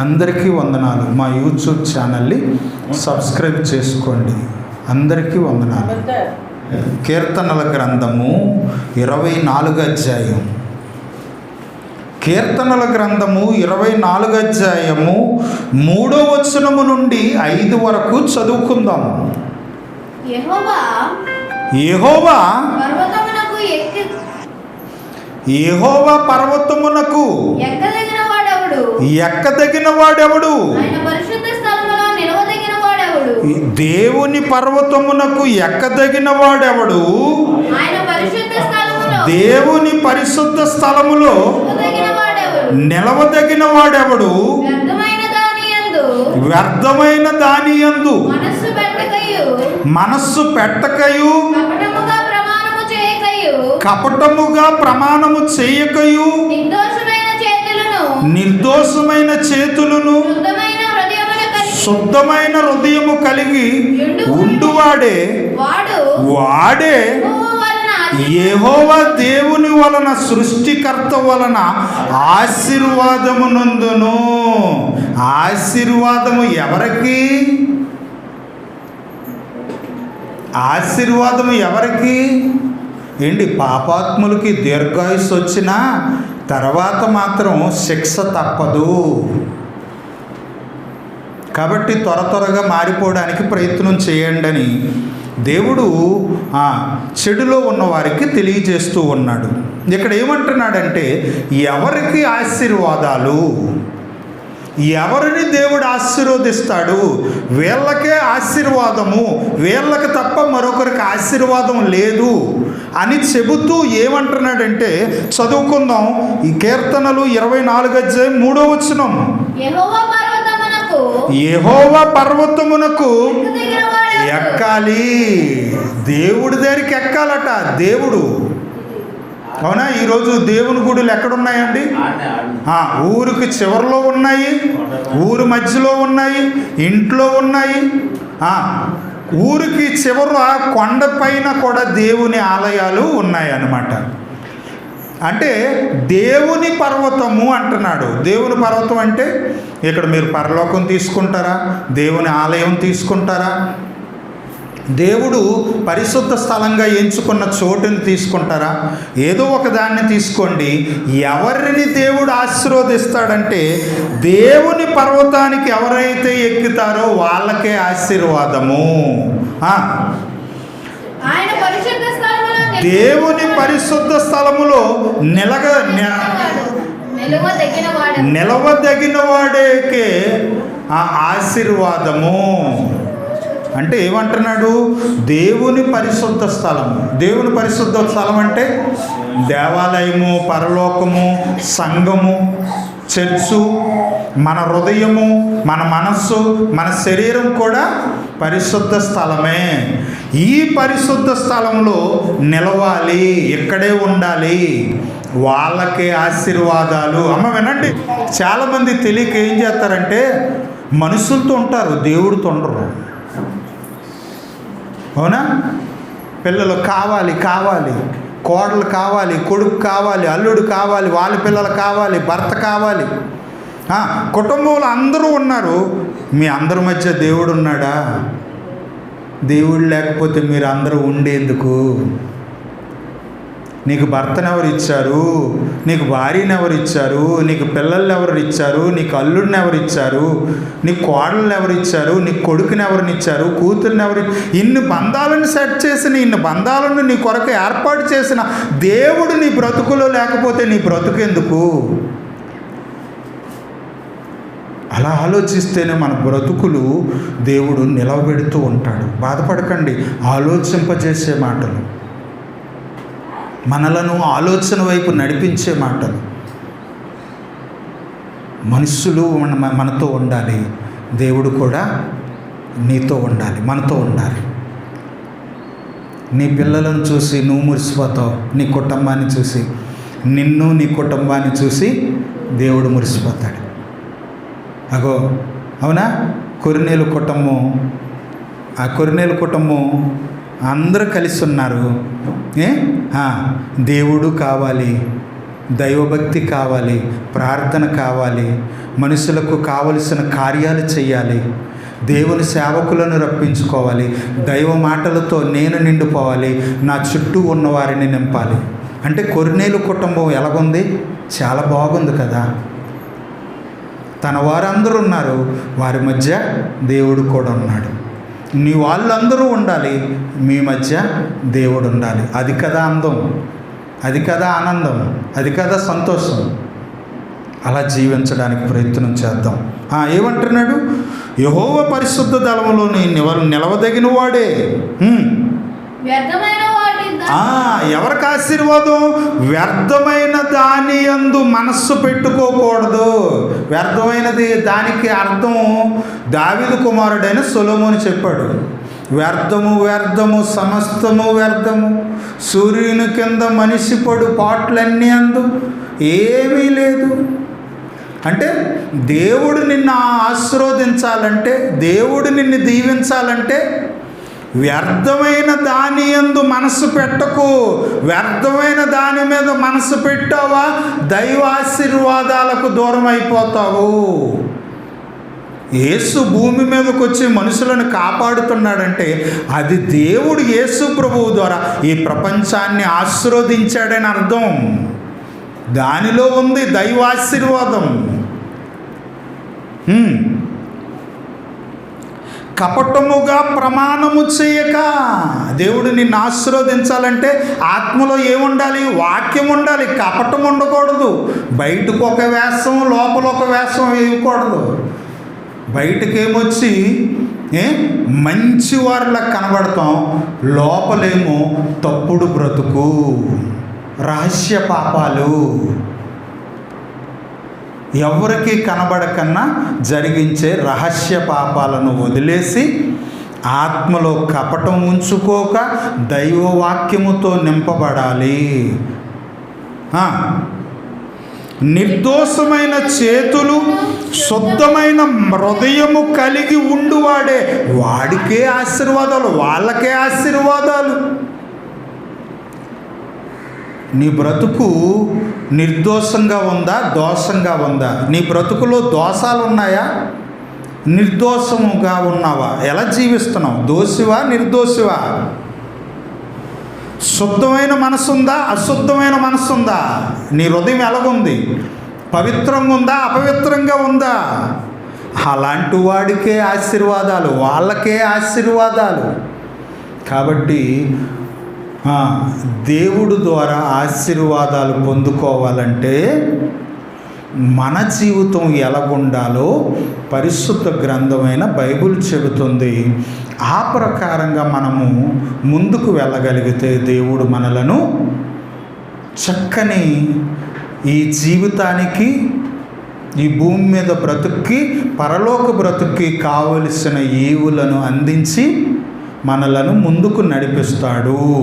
అందరికీ వందనాలు. మా యూట్యూబ్ ఛానల్ని సబ్స్క్రైబ్ చేసుకోండి. అందరికీ వందనాలు. కీర్తనల గ్రంథము ఇరవై నాలుగు అధ్యాయం కీర్తనల గ్రంథము ఇరవై నాలుగు అధ్యాయము మూడో వచనము నుండి ఐదు వరకు చదువుకుందాం. యెహోవా యెహోవా పర్వతమునకు ఎక్కదగిన ఎక్కదగిన వాడెవడు? దేవుని పర్వతమునకు ఎక్కదగిన వాడెవడు? దేవుని పరిశుద్ధ స్థలములో నిలవదగిన వాడెవడు? వ్యర్థమైన దాని యందు మనస్సు పెట్టకయు. కపటముగా ప్రమాణము చేయకయు. నిర్దోషమైన చేతులను శుద్ధమైన హృదయము కలిగి ఉండువాడే. వాడు యెహోవా దేవుని వలన సృష్టికర్త వలన ఆశీర్వాదమునందును ఆశీర్వాదము ఎవరికి? ఆశీర్వాదము ఎవరికి? ఏంటి పాపాత్ములకి దీర్ఘాయుస్సు వచ్చినా తర్వాత మాత్రం శిక్ష తప్పదు. కాబట్టి త్వర త్వరగా మారిపోవడానికి ప్రయత్నం చేయండి అని దేవుడు ఆ చెడులో ఉన్న వారికి తెలియజేస్తూ ఉన్నాడు. ఇక్కడ ఏమంటున్నాడంటే ఎవరికి ఆశీర్వాదాలు? ఎవరిని దేవుడు ఆశీర్వదిస్తాడు? వీళ్ళకే ఆశీర్వాదము. వీళ్ళకి తప్ప మరొకరికి ఆశీర్వాదం లేదు అని చెబుతూ ఏమంటున్నాడంటే చదువుకుందాం. ఈ కీర్తనలు ఇరవై నాలుగు అధ్యాయం మూడో వచనం. యెహోవా పర్వతమునకు ఎక్కాలి. దేవుడి దగ్గరికి ఎక్కాలట. దేవుడు అవునా? ఈరోజు దేవుని గుడులు ఎక్కడున్నాయండి? ఊరికి చివరిలో ఉన్నాయి ఊరు మధ్యలో ఉన్నాయి ఇంట్లో ఉన్నాయి. ఊరికి చివర కొండపైన కూడా దేవుని ఆలయాలు ఉన్నాయి అన్నమాట అంటే దేవుని పర్వతము అంటున్నాడు. దేవుని పర్వతం అంటే ఇక్కడ మీరు పరలోకం తీసుకుంటారా? దేవుని ఆలయం తీసుకుంటారా? దేవుడు పరిశుద్ధ స్థలంగా ఎంచుకున్న చోటుని తీసుకుంటారా? ఏదో ఒక దాన్ని తీసుకోండి. ఎవరిని దేవుడు ఆశీర్వదిస్తాడంటే దేవుని పర్వతానికి ఎవరైతే ఎక్కుతారో వాళ్ళకే ఆశీర్వాదము. దేవుని పరిశుద్ధ స్థలములో నిలగ నిలువదగిన వాడు నిలవదగిన వాడేకే ఆ ఆశీర్వాదము. అంటే ఏమంటున్నాడు? దేవుని పరిశుద్ధ స్థలము దేవుని పరిశుద్ధ స్థలం అంటే దేవాలయము పరలోకము సంఘము చర్చు మన హృదయము మన మనస్సు మన శరీరం కూడా పరిశుద్ధ స్థలమే. ఈ పరిశుద్ధ స్థలంలో నిలవాలి ఇక్కడే ఉండాలి. వాళ్ళకే ఆశీర్వాదాలు. అమ్మ వినండి చాలామంది తెలియక ఏం చేస్తారంటే మనుషులతో ఉంటారు దేవుడితో ఉండరు. అవునా? పిల్లలు కావాలి కావాలి. కోడలు కావాలి కొడుకు కావాలి అల్లుడు కావాలి వాళ్ళ పిల్లలు కావాలి భర్త కావాలి. కుటుంబంలో అందరూ ఉన్నారు. మీ అందరి మధ్య దేవుడు ఉన్నాడా దేవుడు లేకపోతే మీరు అందరూ ఉండేందుకు? నీకు భర్తను ఎవరు ఇచ్చారు? నీకు భార్యను ఎవరు ఇచ్చారు? నీకు పిల్లల్ని ఎవరు ఇచ్చారు? నీకు అల్లుడిని ఎవరు ఇచ్చారు? నీ కోడల్ని ఎవరు ఇచ్చారు? నీ కొడుకుని ఎవరిని ఇచ్చారు? కూతుర్ని ఎవరు ఇన్ని బంధాలను సెట్ చేసిన ఇన్ని బంధాలను నీ కొరకు ఏర్పాటు చేసిన దేవుడు నీ బ్రతుకులో లేకపోతే నీ బ్రతుకెందుకు? అలా ఆలోచిస్తేనే మన బ్రతుకులు దేవుడు నిలవబెడుతూ ఉంటాడు. బాధపడకండి. ఆలోచింపజేసే మాటలు. మనలను ఆలోచన వైపు నడిపించే మాటలు. మనుషులు మన మనతో ఉండాలి. దేవుడు కూడా నీతో ఉండాలి మనతో ఉండాలి. నీ పిల్లలను చూసి నువ్వు మురిసిపోతావు నీ కుటుంబాన్ని చూసి నిన్ను నీ కుటుంబాన్ని చూసి దేవుడు మురిసిపోతాడు. అగో అవునా? కొరినేలు కుటుంబం ఆ కొరినేలు కుటుంబం అందరూ కలిసి ఉన్నారు ఏ దేవుడు కావాలి దైవభక్తి కావాలి ప్రార్థన కావాలి మనుషులకు కావలసిన కార్యాలు చేయాలి దేవుని సేవకులను రప్పించుకోవాలి దైవ మాటలతో నేను నిండిపోవాలి నా చుట్టూ ఉన్న వారిని నింపాలి. అంటే కొరినేలు కుటుంబం ఎలాగుంది? చాలా బాగుంది కదా. తన వారందరూ ఉన్నారు వారి మధ్య దేవుడు కూడా ఉన్నాడు. నీ వాళ్ళందరూ ఉండాలి. మీ మధ్య దేవుడు ఉండాలి. అది కదా అందం. అది కదా ఆనందం. అది కదా సంతోషం. అలా జీవించడానికి ప్రయత్నం చేద్దాం. ఆ, ఏమంటున్నాడు? యహోవ పరిశుద్ధ దళంలోని నిలవదగిన వాడే ఎవరికి ఆశీర్వాదం? వ్యర్థమైన దాని యందు మనస్సు పెట్టుకోకూడదు. వ్యర్థమైనది దానికి అర్థం దావిదు కుమారుడైన సొలోమోని చెప్పాడు. వ్యర్థము వ్యర్థము సమస్తము వ్యర్థము. సూర్యుని కింద మనిషి పడు పాటలన్నీ అందు ఏమీ లేదు. అంటే దేవుడు నిన్ను ఆశీర్వదించాలంటే దేవుడు నిన్ను దీవించాలంటే వ్యర్థమైన దాని ఎందు మనసు పెట్టకు. వ్యర్థమైన దాని మీద మనసు పెట్టావా? దైవాశీర్వాదాలకు దూరం అయిపోతావు యేసు భూమి మీదకి వచ్చి మనుషులను కాపాడుతున్నాడంటే అది దేవుడు యేసు ప్రభువు ద్వారా ఈ ప్రపంచాన్ని ఆశీర్వదించాడని అర్థం. దానిలో ఉంది దైవాశీర్వాదం. కపటముగా ప్రమాణము చేయక దేవుడు నిన్ను ఆశీర్వదించాలంటే ఆత్మలో ఏముండాలి? వాక్యం ఉండాలి. కపటం ఉండకూడదు. బయటకు ఒక వేషం లోపల ఒక వేషం వేయకూడదు. బయటకేమొచ్చి ఏ? మంచి వారిలా కనబడతాం. లోపలేమో తప్పుడు బ్రతుకు రహస్య పాపాలు. ఎవరికి కనబడకన్నా జరిగించే రహస్య పాపాలను వదిలేసి ఆత్మలో కపటం ఉంచుకోక దైవవాక్యముతో నింపబడాలి. నిర్దోషమైన చేతులు శుద్ధమైన హృదయము కలిగి ఉండువాడే వాడికే ఆశీర్వాదాలు వాళ్ళకే ఆశీర్వాదాలు. నీ బ్రతుకు నిర్దోషంగా ఉందా? దోషంగా ఉందా? నీ బ్రతుకులో దోషాలు ఉన్నాయా నిర్దోషముగా ఉన్నావా? ఎలా జీవిస్తున్నావు? దోషివా? నిర్దోషివా? శుద్ధమైన మనసుందా? అశుద్ధమైన మనసుందా? నీ హృదయం ఎలాగుంది? పవిత్రంగా ఉందా? అపవిత్రంగా ఉందా? అలాంటి వాడికే ఆశీర్వాదాలు వాళ్ళకే ఆశీర్వాదాలు. కాబట్టి దేవుడు ద్వారా ఆశీర్వాదాలు పొందుకోవాలంటే మన జీవితం ఎలాగుండాలో పరిశుద్ధ గ్రంథమైన బైబిల్ చెబుతుంది. ఆ ప్రకారంగా మనము ముందుకు వెళ్ళగలిగితే దేవుడు మనలను చక్కని ఈ జీవితానికి ఈ భూమి మీద బ్రతుక్కి పరలోక బ్రతుక్కి కావలసిన ఈవులను అందించి మనలను ముందుకు నడిపిస్తాడు.